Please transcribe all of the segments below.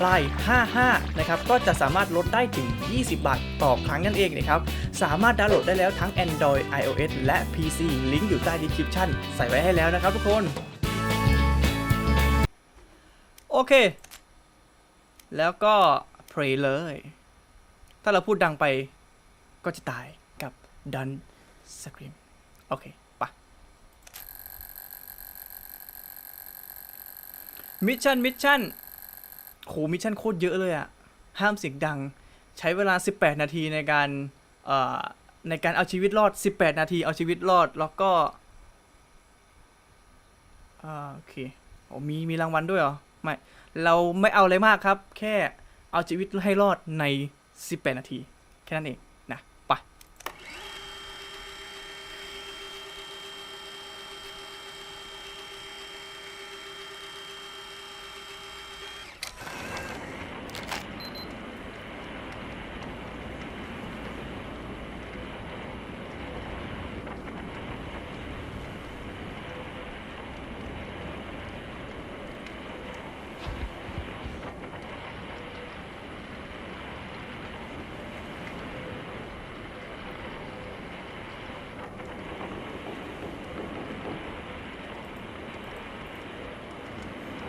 ปลาย 55 นะครับ ก็จะสามารถลดได้ถึง 20 บาทต่อครั้งนั่นเองนะครับ สามารถดาวน์โหลดได้แล้วทั้ง Android iOS และ PC ลิงก์อยู่ใต้ description ใส่ไว้ให้แล้วนะครับทุกคน โอเค แล้วก็ pray เลย ถ้าเราพูดดังไปก็จะตายกับ Dun Scream โอเคปะมิชชั่นมิชชั่น โหมิชชั่นโคตรเยอะเลยอะห้ามเสียงดัง ใช้เวลา 18 นาทีในการเอ่อในการเอาชีวิตรอด 18 นาทีเอาชีวิตรอด แล้วก็อ่าโอเคโอ้มีมีรางวัลด้วยเหรอ ไม่ เราไม่เอาอะไรมากครับ แค่เอาชีวิตให้รอดใน 18 นาที แค่นั้นเองนะ ไป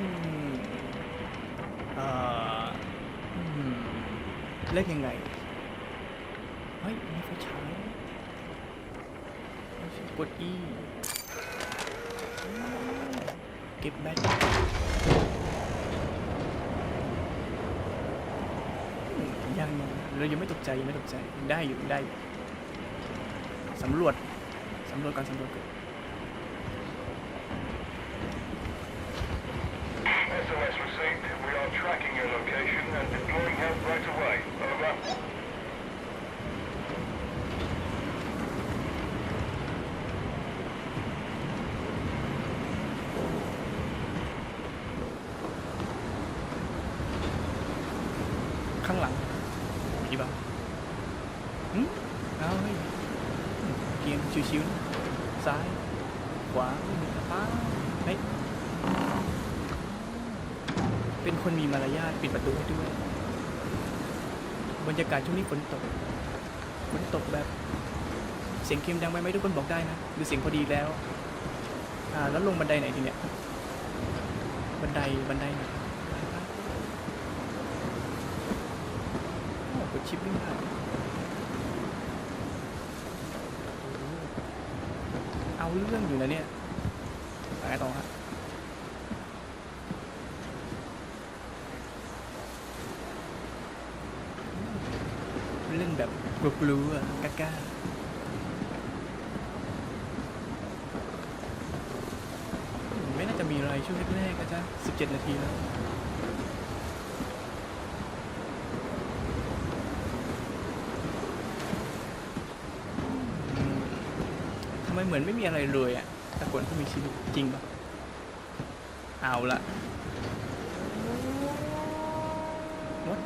อืมเอ่ออืมเล่นยังไง เฮ้ยมีไฟฉายกด E เก็บแบตยังยังเรายังไม่ตกใจยังไม่ตกใจได้อยู่ได้อยู่สำรวจสำรวจก่อนสำรวจก่อน SOS received. We are tracking your location and deploying help right away. Over. ข้างหลังมีเปล่าหืมเอาเฮ้ยเกม ชิวนะซ้าย ขวาไม่มีกระเป๋าเฮ้ยเป็นคนมีมารยาทปิดประตูให้ด้วย บรรยากาศช่วงนี้ฝนตกฝนตกแบบ เสียงเกมดังไปไหมทุกคนบอกได้นะหรือเสียงพอดีแล้ว อ่า แล้วลงบันไดไหนทีเนี่ย บันไดบันไดไหนโอ้กดชิปวิ่งได้ เอาเรื่องอยู่นะเนี่ยไปกันต่อฮะเล่นแบบกลัวๆอะกล้าๆไม่น่าจะมีอะไรช่วงแรกๆนะจ๊ะ17 นาทีแล้ว ทำไม เหมือนไม่มีอะไรเลยอะแต่คนที่มีชีวิตจริงปะเอาละ What?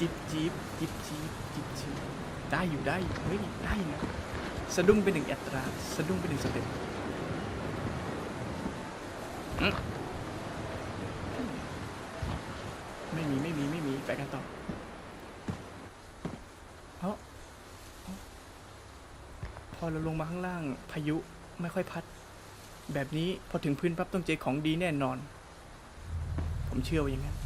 จิบจีบจิบจีบจิบจีบได้อยู่ได้อยู่เฮ้ยได้นะสะดุ้งเป็นหนึ่งอัตราสะดุ้งเป็นหนึ่งสเต็ปไม่มีไม่มีไม่มีไปกันต่อเพราะพอเราลงมาข้างล่างพายุไม่ค่อยพัด แบบนี้พอถึงพื้นปั๊บต้องเจอของดีแน่นอน ผมเชื่อว่าอย่างนั้น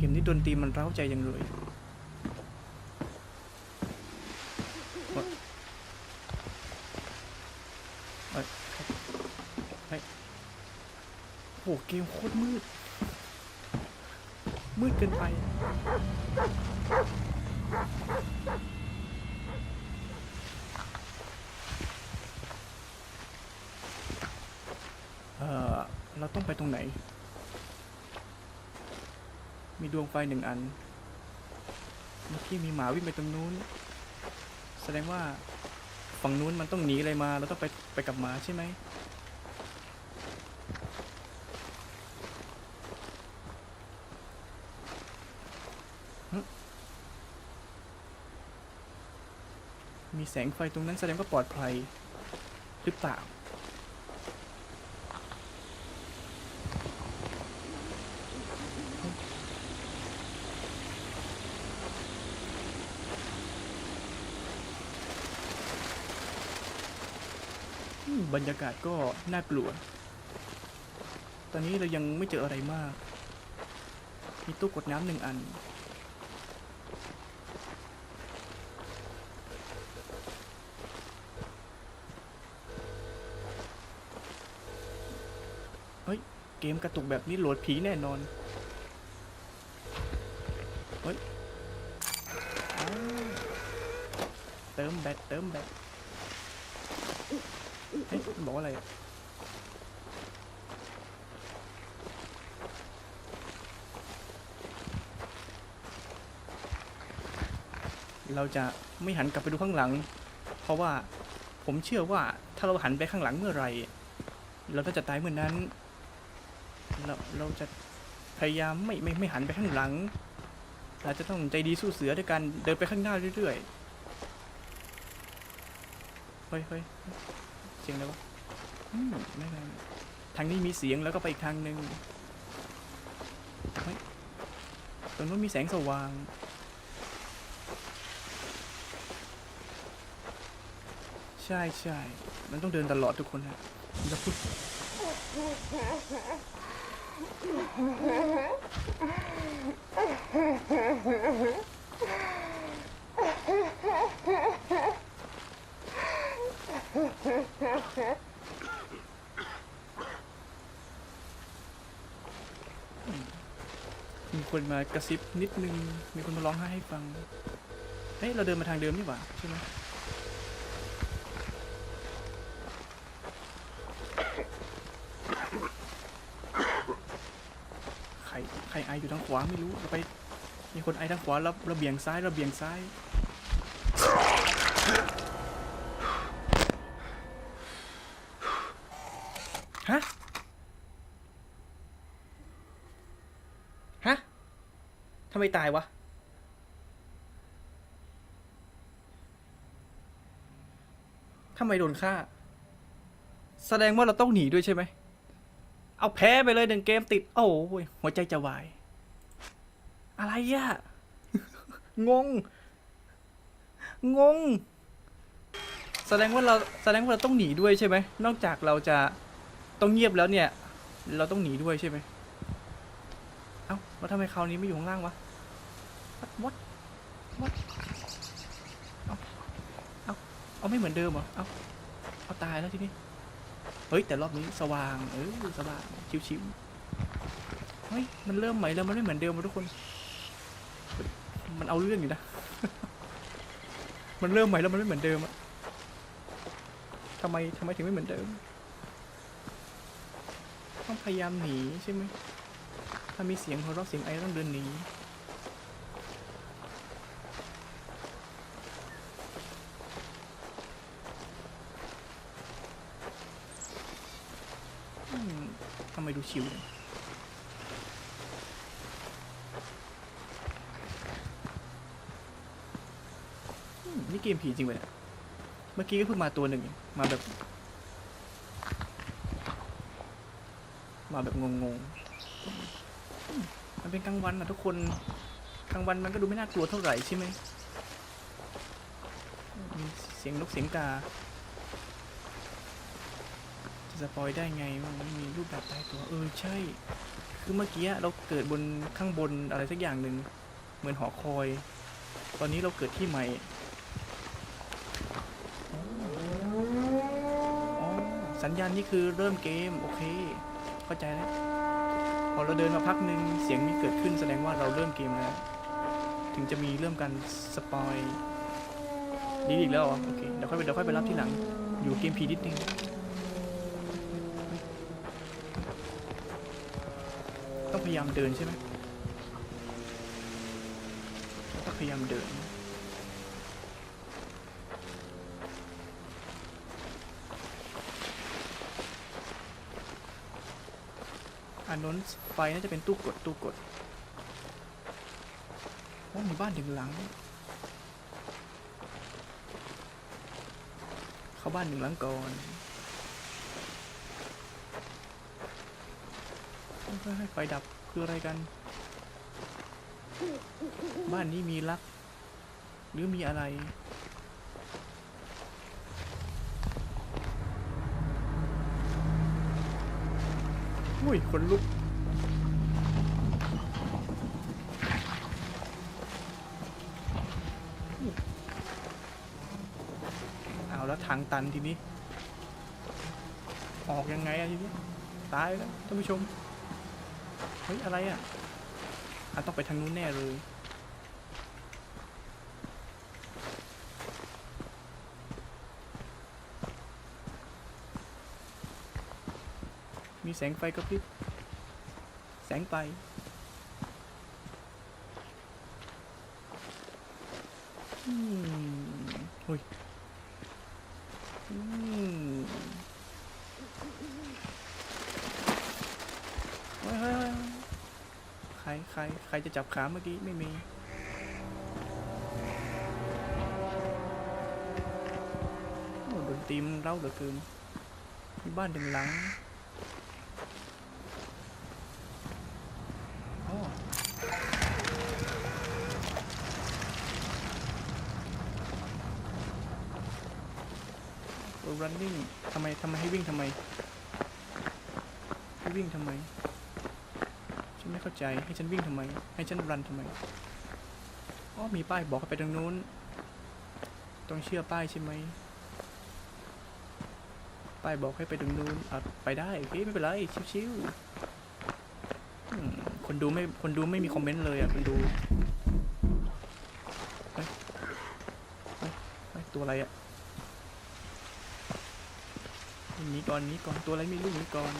เข็มนี่ดนตรีมันเร้าใจยังเลยโอ้เกมโคตรมืด มืดเกินไป เอ่อ เราต้องไปตรงไหน มีดวงไฟหนึ่งอัน เมื่อกี้มีหมาวิ่งไปตรงนู้น แสดงว่าฝั่งนู้นมันต้องหนีอะไรมา เราต้องไปไปกับหมาใช่ไหม มีแสงไฟตรงนั้นแสดงว่าปลอดภัยหรือเปล่า บรรยากาศก็น่ากลัว ตอนนี้เรายังไม่เจออะไรมาก มีตู้กดน้ำหนึ่งอัน เฮ้ย เกมกระตุกแบบนี้โหลดผีแน่นอน เฮ้ย เติมแบตเติมแบต เฮ้ยบอกว่าอะไรเราจะไม่หันกลับไปดูข้างหลัง เพราะว่าผมเชื่อว่าถ้าเราหันไปข้างหลังเมื่อไหรเราก็จะตายเมื่อนนั้น เราเราจะพยายามไม่ไม่ไม่หันไปข้างหลังเราจะต้องใจดีสู้เสือด้วยการเดินไปข้างหน้าเรื่อยๆ เฮ้ยเฮ้ย สียงอะไรวะอืมไม่ไม่ไม่ทางนี้มีเสียงแล้วก็ไปอีกทางหนึ่งเฮ้ยตรงนู้นมีแสงสว่างใช่ใช่มันต้องเดินตลอดทุกคนฮะอย่าพูด มีคนมากระซิบนิดนึง มีคนมาร้องไห้ให้ฟัง เฮ้ย เราเดินมาทางเดิมนี่หว่า ใช่ไหมใคร ใครไออยู่ทางขวาไม่รู้ เราไป มีคนไอทางขวาแล้วเราเบี่ยงซ้ายเราเบี่ยงซ้ายำไมตายวะ ทำไมโดนฆ่า แสดงว่าเราต้องหนีด้วยใช่ไหม เอาแพ้ไปเลยหนึ่งเกมติด โอ้ยหัวใจจะวาย อะไรอะงง งง แสดงว่าเราแสดงว่าเราต้องหนีด้วยใช่ไหม นอกจากเราจะต้องเงียบแล้วเนี่ย เราต้องหนีด้วยใช่ไหมเอ้าแล้วทำไมคราวนี้ไม่อยู่ข้างล่างวะ what what what เอาเอาเอาไม่เหมือนเดิมเหรอเอาเอาตายแล้วทีนี้เฮ้ยแต่รอบนี้สว่างเออสว่างชิวๆเฮ้ยมันเริ่มใหม่แล้วมันไม่เหมือนเดิมทุกคน มันเอาเรื่องอยู่นะ มันเริ่มใหม่แล้วมันไม่เหมือนเดิมอะทำไมทำไมถึงไม่เหมือนเดิม ต้องพยายามหนีใช่ไหมถ้ามีเสียงหัวเราะเสียงไอต้องเดินหนี อืมทำไม ดูชิวนี่เกมผีจริงเว้ยเมื่อกี้ก็เพิ่งมาตัวหนึ่ง มาแบบ มาแบบงงๆ มันเป็นกลางวันนะทุกคน กลางวันมันก็ดูไม่น่ากลัวเท่าไหร่ใช่ไหม เสียงนกเสียงกา สปอยได้ไงมันมีรูปแบบตายตัวเออใช่ คือเมื่อกี้เราเกิดบนข้างบนอะไรสักอย่างหนึ่งเหมือนหอคอย ตอนนี้เราเกิดที่ใหม่สัญญาณนี่คือเริ่มเกม โอเค เข้าใจแล้วพอเราเดินมาพักหนึ่งเสียงมีเกิดขึ้นแสดงว่าเราเริ่มเกมแล้ว ถึงจะมีเริ่มการสปอยดีอีกแล้วเหรอโอเคเดี๋ยวค่อยไปเดี๋ยวค่อยไปรับที่หลัง อยู่เกมพีนิดนึง ยายามเดินใช่ไหมต้องพยายามเดิน อันนู้นไฟน่าจะเป็นตู้กดตู้กดโอ้มีบ้านถึงหลัง เข้าบ้านหนึ่งหลังก่อนเฮ้ไฟดับ คืออะไรกัน บ้านนี้มีลัก หรือมีอะไร อุ้ย คนลุกเอาแล้วทางตันทีนี้ ออกยังไงอะทีนี้ ตายแล้วท่านผู้ชม ฮ้ย อะไรอะอะต้องไปทางนู้นแน่เลยมีแสงไฟกระพริบ แสงไฟ อืม อุ้ย อืมเฮ้ยเฮ้ยเฮ้ยใคร ใครจะจับขาเมื่อกี้ไม่มีโอ้ดนตรีมันเร้าเหลือเกินมีบ้านถึงหลังอ๋อตัว running ทำไมทำไมให้วิ่งทำไมให้วิ่งทำไม นไม่เข้าใจ ให้ฉันวิ่งทำไม ให้ฉันรันทำไม อ๋อ มีป้ายบอกให้ไปทางนู้น ต้องเชื่อป้ายใช่ไหม ป้ายบอกให้ไปตรงนู้นอะไปได้โอเคไม่เป็นไร ชิวๆคนดูไม่ คนดูไม่มีคอมเมนต์เลยอะ คนดูเฮ้ยเฮ้ยเฮ้ยตัวอะไรอะหนีก่อนหนีก่อน ตัวอะไรไม่รู้หนีก่อน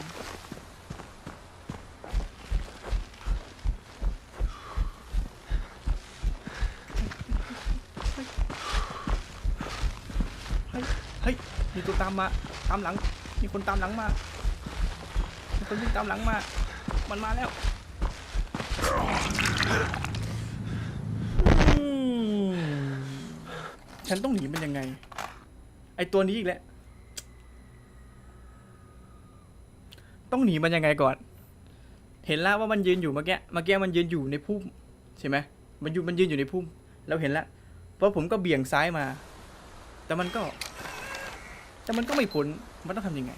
เฮ้ย เฮ้ย มี ตัวตามมา ตามหลัง มีคนตามหลังมา มีคนวิ่งตามหลังมา มันมาแล้วฉันต้องหนีมันยังไง ไอตัวนี้อีกแล้ว ต้องหนีมันยังไงก่อน เห็นแล้วว่ามันยืนอยู่เมื่อกี้ เมื่อกี้มันยืนอยู่ในพุ่มใช่ไหมมันอยู่มันยืนอยู่ในพุ่ม เราเห็นแล้ว เพราะผมก็เบี่ยงซ้ายมา แต่มันก็ แต่มันก็ไม่พ้นมันต้องทำยังไง